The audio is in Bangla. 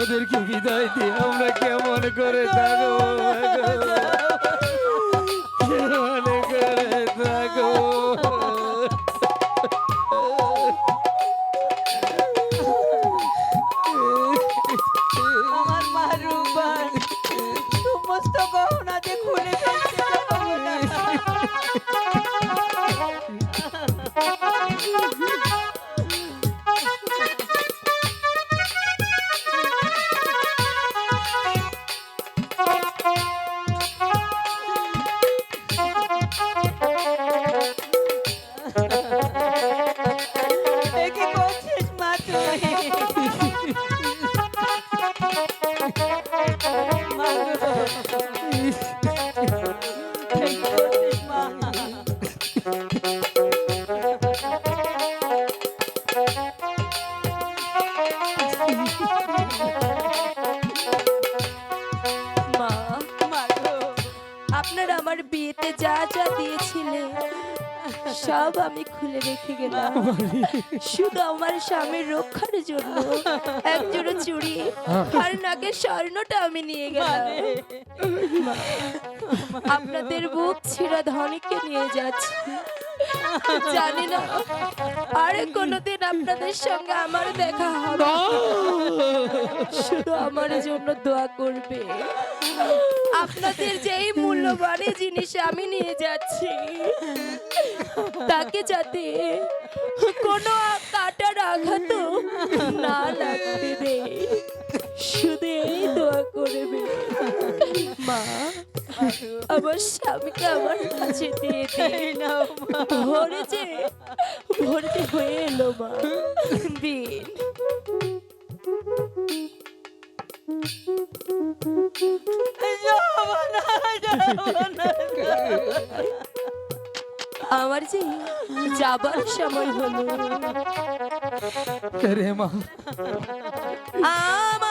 ওদেরকে বিদায় দিয়ে আমরা কেমন করে থাকব কেমন করে থাকব? সমস্ত যা যা দিয়েছিলেন সব আমি খুলে রেখে গেলাম। শুধু আমার স্বামীর রক্ষার জন্য। এক জোড়া চুড়ি আর নাকের স্বর্ণটা আমি নিয়ে গেলাম। আপনাদের বুক ছিঁড়া ধনীকে নিয়ে যাচ্ছি। জানি না আর কোনোদিন আপনাদের সঙ্গে আমার দেখা হবে। শুধু আমার জন্য দোয়া করবে। আপনাদের যেই মূল্যবান জিনিস আমি নিয়ে যাচ্ছি তাকে যাতে কোনো কাটার আঘাত না লাগবে রে শুধু এই দোয়া করবে। মা আমার স্বামীকে আমার কাছে দিয়ে দে। এই নাও মা। ভরে যে ভর্তি হয়ে এলো মা দিন আমার যে যাবার সময় হলো। রে মা। আমার